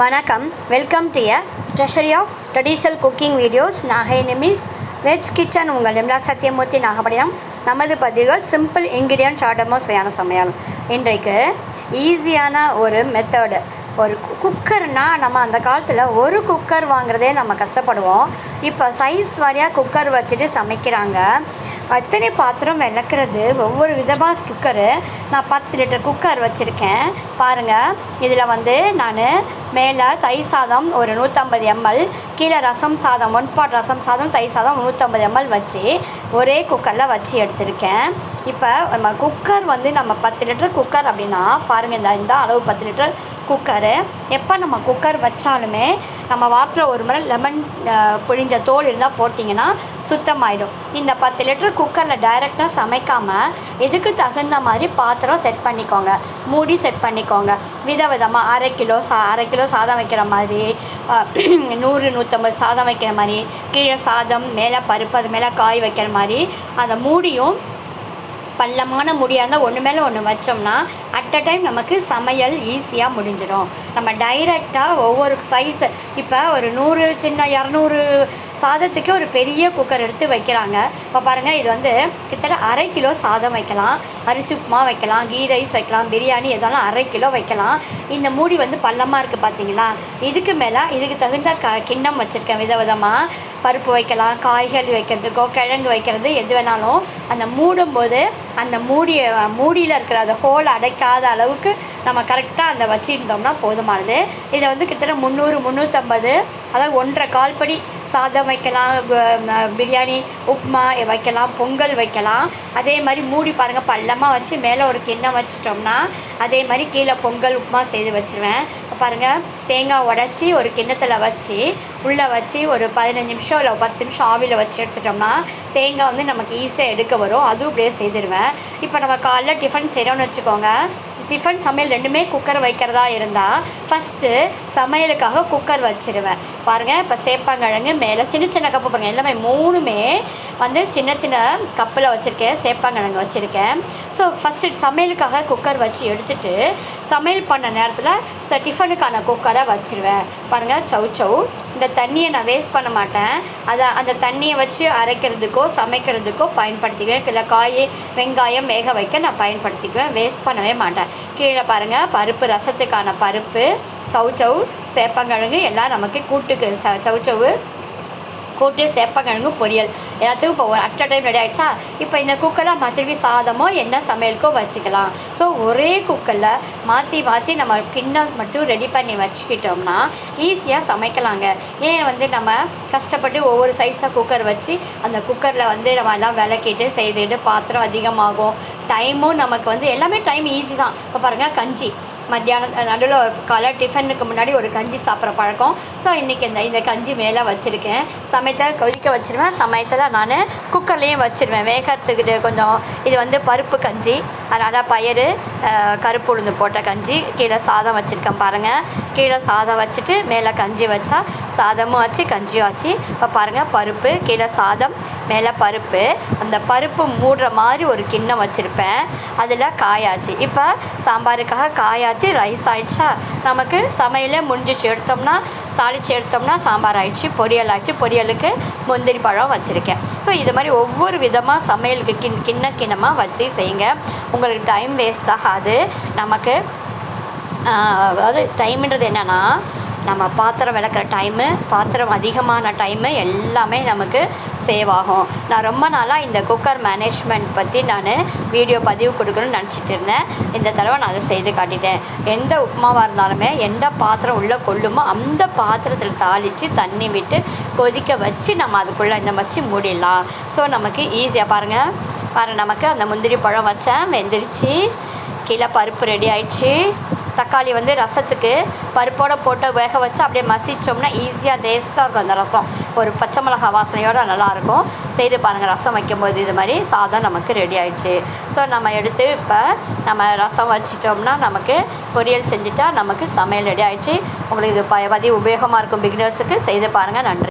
வணக்கம். Welcome to a treasury of traditional cooking videos Nagai Nimmi's veg kitchen உங்கள் நிம்லா சத்யமூர்த்தி நாகப்பட்டினம். நமது பதிவுகள் சிம்பிள் இன்க்ரீடியன்ட் ஆர்டமோ சுவையான சமையல். இன்றைக்கு ஈஸியான ஒரு மெத்தடு ஒரு குக்கர்னால் நம்ம அந்த காலத்தில் ஒரு குக்கர் வாங்குறதே நம்ம கஷ்டப்படுவோம். இப்போ சைஸ் வாரியாக குக்கர் வச்சுட்டு சமைக்கிறாங்க. அத்தனை பாத்திரம் விளக்குறது ஒவ்வொரு விதமாக குக்கரு நான் பத்து லிட்டர் குக்கர் வச்சுருக்கேன். பாருங்கள் இதில் வந்து நான் மேலே தயிர் சாதம் ஒரு நூற்றம்பது எம்எல் கீழே ரசம் சாதம் ஒன் பாட் ரசம் சாதம் தயிர் சாதம் நூற்றம்பது எம்எல் வச்சு ஒரே குக்கரில் வச்சு எடுத்திருக்கேன். இப்போ நம்ம குக்கர் வந்து நம்ம பத்து லிட்டர் குக்கர் அப்படின்னா பாருங்கள் இந்த இந்த அளவு பத்து லிட்டர் குக்கரு. எப்போ நம்ம குக்கர் வச்சாலுமே நம்ம வாரத்தில் ஒரு முறை லெமன் புழிஞ்ச தோல் இருந்தால் போட்டிங்கன்னா சுத்தமாயிடும். இந்த பத்து லிட்டர் குக்கரில் டைரெக்டாக சமைக்காமல் இதுக்கு தகுந்த மாதிரி பாத்திரம் செட் பண்ணிக்கோங்க. மூடி செட் பண்ணிக்கோங்க. விதவிதமாக அரை கிலோ சா அரை கிலோ சாதம் வைக்கிற மாதிரி நூறு நூற்றம்பது சாதம் வைக்கிற மாதிரி கீழே சாதம் மேலே பருப்பு அது மேலே காய் வைக்கிற மாதிரி அந்த மூடியும் பள்ளமான முடியாக இருந்தால் ஒன்று மேலே ஒன்று வச்சோம்னா அட் அ டைம் நமக்கு சமையல் ஈஸியாக முடிஞ்சிடும். நம்ம டைரெக்டாக ஒவ்வொரு சைஸ் இப்போ ஒரு நூறு சின்ன இரநூறு சாதத்துக்கு ஒரு பெரிய குக்கர் எடுத்து வைக்கிறாங்க. இப்போ பாருங்கள் இது வந்து கிட்டத்தட்ட அரை கிலோ சாதம் வைக்கலாம். அரிசி உப்புமா வைக்கலாம் கீ ரைஸ் வைக்கலாம் பிரியாணி எதாலும் அரை கிலோ வைக்கலாம். இந்த மூடி வந்து பள்ளமாக இருக்குது பார்த்தீங்களா இதுக்கு மேலே இதுக்கு தகுந்த க கிண்ணம் வச்சுருக்கேன். விதவிதமாக பருப்பு வைக்கலாம் காய்கறி வைக்கிறதுக்கோ கிழங்கு வைக்கிறது எது வேணாலும். அந்த மூடும்போது அந்த மூடிய மூடியில் இருக்கிற அந்த ஹோல் அடைக்காத அளவுக்கு நம்ம கரெக்டாக அந்த வச்சுருந்தோம்னா போதுமானது. இதை வந்து கிட்டத்தட்ட முந்நூறு முந்நூற்றம்பது அதாவது ஒன்றரை கால் படி சாதம் வைக்கலாம் பிரியாணி உப்புமா வைக்கலாம் பொங்கல் வைக்கலாம். அதே மாதிரி மூடி பாருங்கள் பள்ளமாக வச்சு மேலே ஒரு கிண்ணம் வச்சிட்டோம்னா அதே மாதிரி கீழே பொங்கல் உப்புமா செய்து வச்சுருவேன். இப்போ பாருங்கள் தேங்காய் உடச்சி ஒரு கிண்ணத்தில் வச்சு உள்ளே வச்சு ஒரு பதினஞ்சு நிமிஷம் இல்லை பத்து நிமிஷம் ஆவியில் வச்சு எடுத்துட்டோம்னா தேங்காய் வந்து நமக்கு ஈஸியாக எடுக்க வரும். அதுவும் இப்படியே செய்திருவேன். இப்போ நம்ம காலைல டிஃபன் செய்கிறோம்னு வச்சுக்கோங்க டிஃபன் சமையல் ரெண்டுமே குக்கர் வைக்கிறதா இருந்தால் ஃபஸ்ட்டு சமையலுக்காக குக்கர் வச்சுருவேன். பாருங்கள் இப்போ சேப்பாங்கிழங்கு மேலே சின்ன சின்ன கப்பு பாருங்கள் எல்லாமே மூணுமே வந்து சின்ன சின்ன கப்பில் வச்சுருக்கேன். சேப்பாங்கிழங்கு வச்சுருக்கேன். ஸோ ஃபஸ்ட்டு சமையலுக்காக குக்கர் வச்சு எடுத்துகிட்டு சமையல் பண்ண நேரத்தில் ச டிஃபனுக்கான குக்கரை வச்சுருவேன். பாருங்கள் சவு சவு இந்த தண்ணியை நான் வேஸ்ட் பண்ண மாட்டேன். அதை அந்த தண்ணியை வச்சு அரைக்கிறதுக்கோ சமைக்கிறதுக்கோ பயன்படுத்திக்குவேன். இல்லை காய் வெங்காயம் வேக வைக்க நான் பயன்படுத்திக்குவேன். வேஸ்ட் பண்ணவே மாட்டேன். கீழே பாருங்கள் பருப்பு ரசத்துக்கான பருப்பு. சவு சவு சேப்பங்கிழங்கு எல்லாம் நமக்கு கூட்டுக்கு ச சவு சவு கூட்டு சேப்பங்கிழங்கு பொரியல். எல்லாத்துக்கும் இப்போ அட் அ டைம் ரெடி ஆகிடுச்சா இப்போ இந்த குக்கரில் திருப்பி சாதமோ என்ன சமையலுக்கோ வச்சுக்கலாம். ஸோ ஒரே குக்கரில் மாற்றி மாற்றி நம்ம கிண்ணம் மட்டும் ரெடி பண்ணி வச்சுக்கிட்டோம்னா ஈஸியாக சமைக்கலாங்க. ஏன் வந்து நம்ம கஷ்டப்பட்டு ஒவ்வொரு சைஸாக குக்கர் வச்சு அந்த குக்கரில் வந்து நம்ம எல்லாம் விளக்கிட்டு செய்துட்டு பாத்திரம் அதிகமாகும். டைமும் நமக்கு வந்து எல்லாமே டைம் ஈஸி தான். இப்போ பாருங்கள் கஞ்சி. மத்தியானம் நடுவில் காலை டிஃபனுக்கு முன்னாடி ஒரு கஞ்சி சாப்பிட்ற பழக்கம். ஸோ இன்றைக்கி இந்த இந்த கஞ்சி மேலே வச்சுருக்கேன். சமயத்தில் கொதிக்க வச்சுருவேன். சமயத்தில் நான் குக்கர்லேயும் வச்சுருவேன். வேகத்துக்கிட்டு கொஞ்சம் இது வந்து பருப்பு கஞ்சி அதனால் பயிறு கருப்பு உளுந்து போட்ட கஞ்சி கீழே சாதம் வச்சுருக்கேன் பாருங்கள் கீழே சாதம் வச்சுட்டு மேலே கஞ்சி வச்சா சாதமும் ஆச்சு கஞ்சியும் ஆச்சு. இப்போ பாருங்கள் பருப்பு கீழே சாதம் மேலே பருப்பு. அந்த பருப்பு மூடுற மாதிரி ஒரு கிண்ணம் வச்சுருப்பேன். அதில் காயாச்சு. இப்போ சாம்பாருக்காக காயாச்சு. ரைஸ் ஆயிடுச்சா? நமக்கு சமையலே முடிஞ்சிச்சு. எடுத்தோம்னா தாளித்து எடுத்தோம்னா சாம்பார் ஆயிடுச்சு பொரியல் ஆச்சு பொரியலுக்கு முந்திரி பழம் வச்சுருக்கேன். ஸோ இது மாதிரி ஒவ்வொரு விதமாக சமையலுக்கு கிண் கிண்ண கிண்ணமாக வச்சு செய்யுங்க. உங்களுக்கு டைம் வேஸ்ட் ஆகாது. நமக்கு அதாவது டைம்ன்றது என்னென்னா நம்ம பாத்திரம் விளக்குற டைமு பாத்திரம் அதிகமான டைமு எல்லாமே நமக்கு சேவ் ஆகும். நான் ரொம்ப நாளாக இந்த குக்கர் மேனேஜ்மெண்ட் பற்றி நான் வீடியோ பதிவு கொடுக்கணும்னு நினச்சிட்டு இருந்தேன். இந்த தடவை நான் அதை செய்து காட்டிட்டேன். எந்த உப்புமாவாக இருந்தாலுமே எந்த பாத்திரம் உள்ளே கொள்ளுமோ அந்த பாத்திரத்தில் தாளித்து தண்ணி விட்டு கொதிக்க வச்சு நம்ம அதுக்குள்ளே இந்த வச்சு மூடிடலாம். ஸோ நமக்கு ஈஸியாக பாருங்கள் பாருங்கள் நமக்கு அந்த முந்திரி பழம் வச்சேன். வெந்துருச்சு. கீழே பருப்பு ரெடி ஆயிடுச்சு. தக்காளி வந்து ரசத்துக்கு பருப்போடு போட்டு வேக வச்சு அப்படியே மசிச்சோம்னா ஈஸியாக டேஸ்ட்டாக இருக்கும் அந்த ரசம். ஒரு பச்சை மிளகா வாசனையோடு நல்லாயிருக்கும். செய்து பாருங்கள் ரசம் வைக்கும்போது இது மாதிரி சாதம் நமக்கு ரெடி ஆயிடுச்சு. ஸோ நம்ம எடுத்து இப்போ நம்ம ரசம் வச்சிட்டோம்னா நமக்கு பொரியல் செஞ்சுட்டா நமக்கு சமையல் ரெடி ஆயிடுச்சு. உங்களுக்கு இது ப பதிவு உபயோகமாக இருக்கும் பிகினர்ஸுக்கு செய்து பாருங்கள் நன்றி.